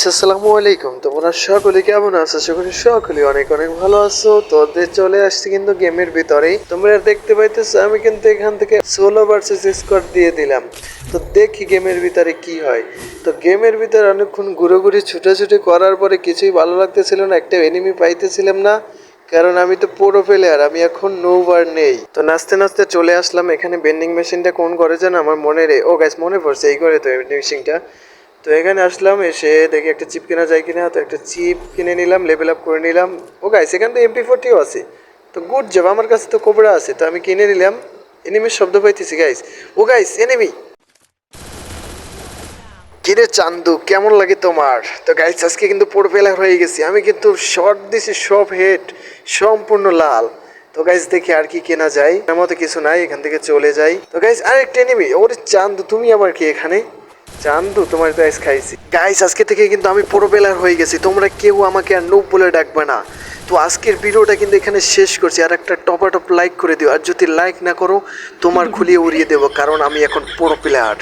আসসালামু আলাইকুম। তোমরা সকলে কেমন আছো? করি সকলে অনেক অনেক ভালো আছো। তোদের চলে আসছে কিন্তু গেমের ভিতরেই। তোমরা দেখতে পাইতেছো, আমি কিন্তু এখান থেকে সোলো ভার্সেস স্কোয়াড দিয়ে দিলাম। তো দেখি গেমের ভিতরে কি হয়। তো গেমের ভিতরে অনেকক্ষণ ঘুরোঘুরি, ছুটাছুটি করার পরে কিছুই ভালো লাগতেছিল না, একটা এনিমি পাইতেছিলাম না। কারণ আমি তো পুরো প্লেয়ার আমি এখন নোভার নেই। তো নাচতে নাচতে চলে আসলাম। এখানে বেন্ডিং মেশিনটা কোন করে যেন আমার মনে রে ও গ্যাস মনে পড়ছে এই করে তো মেশিনটা তো এখানে আসলাম, এসে দেখি একটা চিপ কেনা যায় কিনা। তো একটা চিপ কিনে নিলাম লেভেল আপ করে নিলাম। ও গাইস এখানে তো এমপি ফোরটিও আছে। তো গুড জব আমার কাছে তো কোবরা আছে। তো আমি কিনে নিলাম। এনিমির শব্দ পাইতেছি গাইস ও গাইস এনিমি কিরে চান্দু, কেমন লাগে তোমার? তো গাইস আজকে কিন্তু পোড়পেলা হয়ে গেছি। আমি কিন্তু শর্ট দিছি সব হেড সম্পূর্ণ লাল। তো গাইস দেখি আর কি কেনা যায়। আমার মতো কিছু নাই, এখান থেকে চলে যাই। তো গাইস আরেকটা এনিমি ওরে চান্দু, তুমি আবার কি এখানে? চান্দু তোমার তো আইস খাইছি। গাইস আজকে থেকে কিন্তু আমি পোড়পেলার হয়ে গেছি। তোমরা কেউ আমাকে আর নোব বলে ডাকবে না। তো আজকের ভিডিওটা কিন্তু এখানে শেষ করছি। আর একটা টপ টপ লাইক করে দিও। আর যদি লাইক না করো তোমার খুলিয়ে উড়িয়ে দেবো কারণ আমি এখন পুরো প্লেয়ার